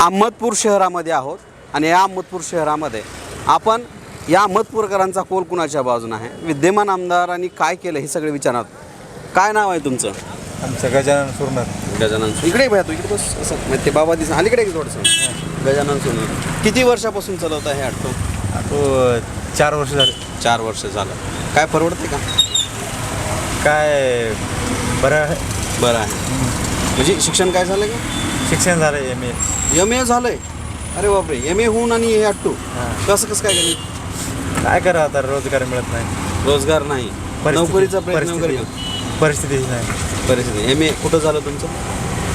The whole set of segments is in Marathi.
अहमदपूर शहरामध्ये आहोत आणि या अहमदपूर शहरामध्ये आपण या अहमदपूरकरांचा कोल कुणाच्या बाजूने आहे? विद्यमान आमदारांनी काय केलं हे सगळे विचारणार काय नाव आहे तुमचं? आमचं गजानन सुरणार गजानन इकडे भया तू इकडे बस असं. म्हणजे ते बाबा दिस अलीकडे थोडंसं? गजानन सोनी किती वर्षापासून चालवत आहे ऑटो तो चार वर्ष झाले. चार वर्ष झालं. काय परवडते का? काय बरं आहे. बरं आहे. म्हणजे शिक्षण काय झालं का? शिक्षण झालं एम ए एम ए झालंय. अरे बापरे एम ए होऊन आणि हे ऑटो कसं कसं काय केलं काय करा आता? रोजगार मिळत नाही. रोजगार नाही. परिस्थिती- नोकरीचा प्रयत्न वगैरे परिस्थिती केला? परिस्थिती नाही. परिस्थिती. एम ए कुठं झालं तुमचं?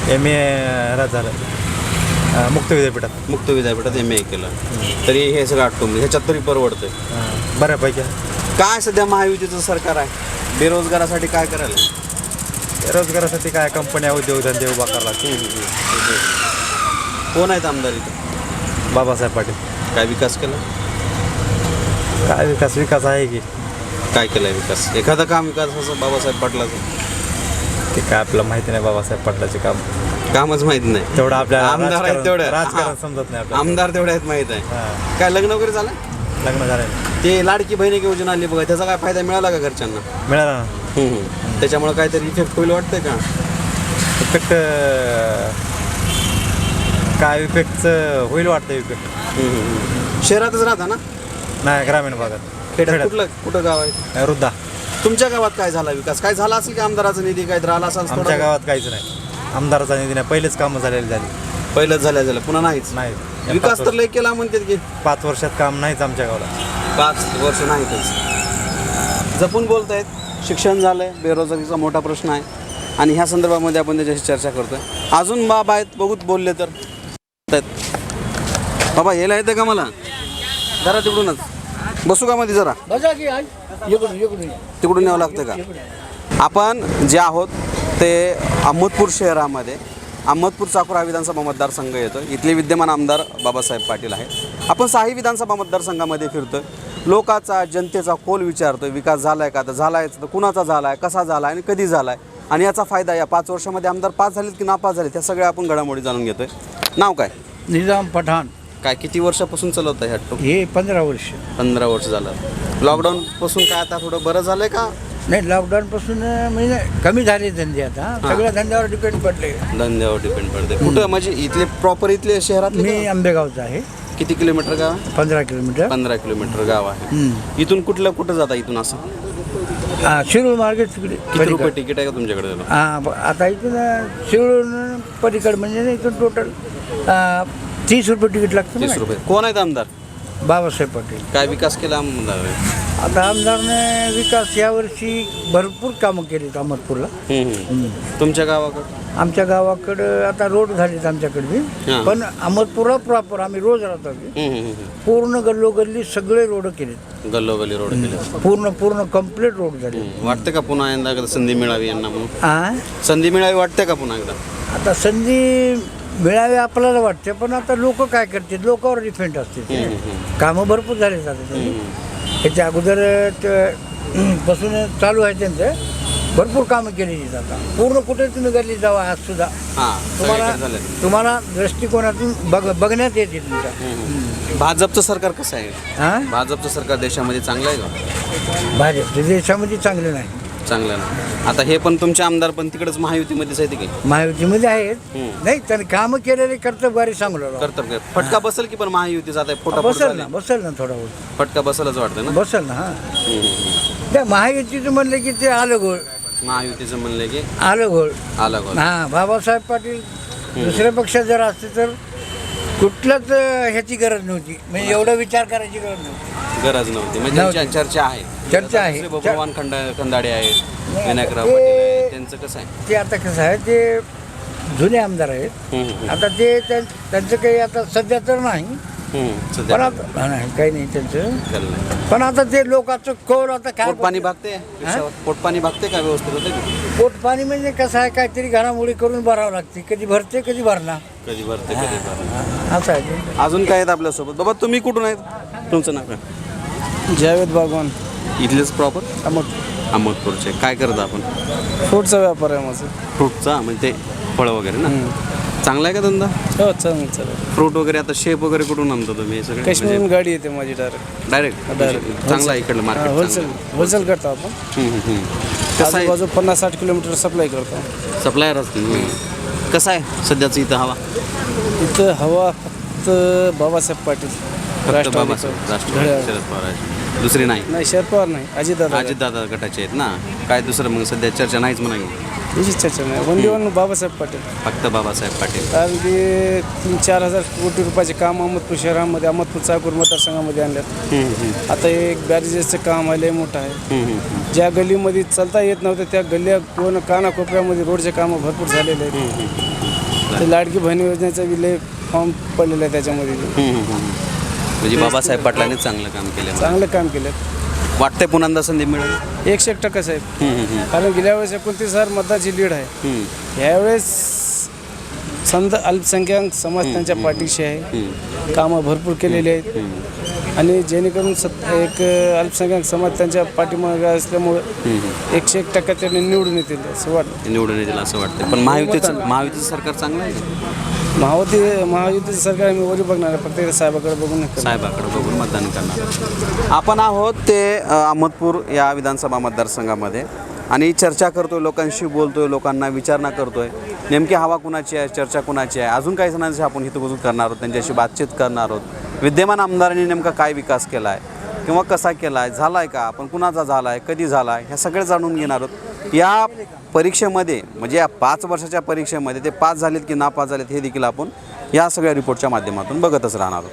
एम ए झालं. अं, मुक्त विद्यापीठात. मुक्त विद्यापीठात एम ए केलं. तरी हे सगळं आटोम ह्याच्यात तरी परवडतंय. अं, बऱ्यापैकी. आहे. काय सध्या महायुतीचं सरकार आहे? बेरोजगारासाठी काय करायला? रोजगारासाठी काय कंपन्या उद्योगधंदे उभा करायला कोण आहेत आमदार इथं? बाबासाहेब पाटील. काय विकास केला? काय विकास विकास आहे की. काय केलाय विकास? एखादं काम विकास असं बाबासाहेब पाटलाचं. ते काय आपल्याला माहिती नाही बाबासाहेब पाटलाचे काम. कामच माहीत नाही. तेवढं आपल्याला आमदार आहेत राजकारण- तेवढे. राजकारण समजत नाही आपल्याला. आमदार तेवढे आहेत माहीत आहे. हां. काय लग्न वगैरे झालं? लग्न झालं. ते लाडकी बहिणी योजना आली बघा त्याचा काय फायदा मिळाला का घरच्यांना? मिळालं ना. हम्म. त्याच्यामुळे काहीतरी इफेक्ट होईल वाटतंय का? इफेक्ट काय इफेक्टचं होईल वाटतं इफेक्ट. शहरातच राहता ना? नाही ग्रामीण भागात. खेड्यात खेड्यात. कुठलं कुठं गाव आहे? वृद्धा. तुमच्या गावात काय झाला विकास? काय झाला असेल की आमदाराचा निधी? काय राहिला असेल आमच्या थोडा? गावात काहीच नाही. आमदाराचा निधी नाही. पहिलेच कामं झालेली झाली. पहिलंच झालं झालं पुन्हा नाहीच? नाही. विकास तर लय केला म्हणतात की. पाच वर्षात काम नाहीच आमच्या गावाला. पाच वर्ष नाहीतच. जपून बोलतायत? शिक्षण झालंय बेरोजगारीचा मोठा प्रश्न आहे. आणि ह्या संदर्भामध्ये आपण त्याच्याशी चर्चा करतोय. अजून बाबा आहेत बघूत बोलले तर. बाबा यायला येतं का मला? जरा तिकडूनच. बसू का मध्ये जरा? तिकडून यावं लागतं का? आपण जे आहोत ते अहमदपूर शहरामध्ये अहमदपूर चाकूर हा विधानसभा मतदारसंघ येतो इथले विद्यमान आमदार बाबासाहेब पाटील आहेत. आपण साही विधानसभा मतदारसंघामध्ये फिरतोय. लोकाचा जनतेचा कोल विचारतोय विकास झालाय का? तर झालाय तर कुणाचा झालाय कसा झालाय आणि कधी झालाय? आणि याचा फायदा या पाच वर्षामध्ये आमदार पास झालेत की नापास झालेत त्या सगळ्या आपण घडामोडी जाणून घेतोय. नाव काय? निजाम पठाण. काय किती वर्षापासून चालवत आहे हट्टू हे पंधरा वर्ष. पंधरा वर्ष झालं. लॉकडाऊन पासून काय आता थोडं बरं झालंय का? नाही लॉकडाऊन पासून म्हणजे कमी झाले धंदे आता. सगळ्या धंद्यावर डिपेंड पडले. धंद्यावर डिपेंड पडते. कुठं? म्हणजे इथले प्रॉपर इथले शहरातले मी? आंबेगावचा आहे. किती किलोमीटर गाव? आहे? पंधरा किलोमीटर. पंधरा किलोमीटर गाव आहे. इथून कुठलं कुठं जाता इथून असं? हा, शिरूर मार्ग तिकडे किती रुपये तिकीट आहे का तुमच्याकडे हा ब- आता इथून अं, शिरूर पलीकड म्हणजे इथून टोटल तीस रुपये तिकीट लागतं तीस ना. रुपये. कोण आहेत आमदार? बाबासाहेब पाटील. काय विकास केला आमदार? आता आमदारने विकास यावर्षी भरपूर कामं केलीत अहमदपूरला. तुमच्या गावाकडं? आमच्या गावाकडं आता रोड झालेत आमच्याकडे बी. हां. पण अहमदपुरा प्रॉपर आम्ही रोज राहतो आम्ही. हम्म, हम्म, हम्म. पूर्ण गल्लोगल्ली सगळे रोड केलेत गल्लोगल्ली रोड केले पूर्ण पूर्ण कंप्लीट रोड झाले वाटतं का पुन्हा एकदा संधी मिळावी यांना म्हणून संधी मिळावी वाटते का पुन्हा एकदा आता संधी मिळावी आपल्याला वाटते पण आता लोक काय करतात लोकांवर डिपेंड असते ते. हम्म, हम्म. कामं भरपूर आता त्यांनी. ह्याच्या अगोदर ते पासून चालू आहे त्यांचं भरपूर कामं केलेली आता. पूर्ण कुठे तुम्ही गल्ली जावा आज सुद्धा. हा तुम्हाला तुम्हाला दृष्टिकोनातून बघ बघण्यात येतील तुमच्या. भाजपचं सरकार कसं आहे? हा? भाजपचं सरकार देशामध्ये चांगलं आहे का? भाजप देशामध्ये चांगले नाही. चांगलं ना आता हे पण तुमचे आमदार पण तिकडेच महायुतीमध्येच आहेत की? महायुतीमध्ये आहेत. नाही त्यांनी कामं केलेले कर्तव्यभारी सांगू लागलो. कर्तव्य फटका बसेल की पण महायुती जात आहे? फोटा बसेल ना बसेल ना थोडा बहुत. फटका बसेलच वाटतं ना? बसेल ना हा. त्या महायुतीचं म्हणलं की ते आलं घोळ महायुतीचं म्हणलं की आलं घोळ आला गोल हा बाबासाहेब पाटील दुसऱ्या पक्षात जर असते तर कुठल्याच अं, ह्याची गरज नव्हती. म्हणजे एवढा विचार करायची गरज नव्हती. गरज नव्हती. म्हणजे नव्हती. चर्चा आहे. चर्चा आहे. भगवान खंड खंदाडे आहेत विनायकराव ते- पाटील आहेत त्यांचं कसं आहे? ते आता कसं आहे ते जुने आमदार आहेत. हम्म, हम्म, आता ते त्यां- त्यांचं काही आता सध्या तर नाही. पण आता हा, नाही काही नाही त्यांचं. पण आता ते लोकांचं कौल आता काय पोट पाणी भागते? रिक्षावर? पोट पाणी भागते का व्यवस्थित होते का? पोट पाणी म्हणजे कसं आहे काहीतरी घडामोडी करून भरावं लागते. कधी भरते कधी भरणार. कधी भरते कधी भरते असं आहे ते. अजून काय आहेत आपल्यासोबत? बाबा तुम्ही कुठून आहेत? तुमचं नाव काय? जावेद बागवान. इथलेच प्रॉपर अमोट अहमदपूरचे काय करता आपण? फ्रूटचा व्यापार आहे माझं. फ्रूटचा म्हणजे ते फळं वगैरे ना? चांगला आहे का धंदा? हो चालेल चालेल फ्रूट वगैरे आता शेप वगैरे कुठून आणतो तुम्ही हे सगळे? काश्मीरहून गाडी येते माझी डायरेक्ट डायरेक्ट Direct. चांगला आहे इकडलं मार्केट होलसेल होलसेल करतो आपण. कसं आहे? आजूबाजू पन्नास साठ किलोमीटर सप्लाय करतो. सप्लायर कसं आहे सध्याचं इथं हवा? इथं हवा फक्त बाबासाहेब पाटील. राष्ट्रवादीचं. राष्ट्रवादी. शरद दुसरी नाही. नाही शरद पवार नाही. अजितदादा अजितदादा गटाचे आहेत ना. काय दुसरं? मग सध्या चर्चा नाहीच म्हणा की. याची चर्चा नाही. One one Babasaheb Patil. फक्त बाबासाहेब पाटील. कारण की तीन चार हजार कोटी रुपयाचे काम अहमदपूर शहरामध्ये अहमदपूर चाकूर मतदारसंघामध्ये आणल्यात. आता एक बॅरेजेसचं काम आलंय मोठं आहे. ज्या गल्लीमध्ये चालता येत नव्हतं त्या गल्ल्या कोण कानाकोपऱ्यामध्ये रोडचे कामं भरपूर झालेले आहेत. ते लाडकी बहीण योजनेचा विलय फॉर्म पडलेला आहे त्याच्यामध्ये. म्हणजे बाबासाहेब पाटलांनी चांगलं काम केलं चांगलं काम केलं. वाटतंय पुन्हा संधी मिळेल? एकशे एक टक्का साहेब. हम्म, हम्म, कारण गेल्या वेळेस एकोणतीस हजार मतदाची लीड आहे. हम्म, यावेळेस संत अल्पसंख्याक समाज त्यांच्या पाठीशी आहे. कामं भरपूर केलेली आहेत. आणि जेणेकरून सत एक अल्पसंख्याक समाज त्यांच्या पाठीमागे असल्यामुळं. एकशे एक टक्का त्यांनी निवडून येतील असं वाटतं. निवडून येतील असं वाटतं पण महायुतीचं महायुतीचं सरकार चांगलं आहे महावती महायुतीचं सरकार आम्ही वरी बघणार आहे. फक्त साहेबाकडे बघून हे करणार. साहेबाकडे बघून मतदान करणार. आपण आहोत ते अ, अहमदपूर या विधानसभा मतदारसंघामध्ये. आणि चर्चा करतोय लोकांशी बोलतोय लोकांना विचारणा करतोय. नेमकी हवा कुणाची आहे चर्चा कुणाची आहे? अजून काही जणांशी आपण हितगुज करणार आहोत त्यांच्याशी बातचीत करणार आहोत. विद्यमान आमदारांनी नेमका काय विकास केला आहे किंवा कसा केला आहे झाला आहे का? आपण कुणाचा झाला आहे कधी झाला आहे ह्या सगळे जाणून घेणार आहोत. या परीक्षेमध्ये म्हणजे या पाच वर्षाच्या परीक्षेमध्ये ते पास झालेत की नापास झालेत हे देखील आपण या सगळ्या रिपोर्टच्या माध्यमातून बघतच राहणार आहोत.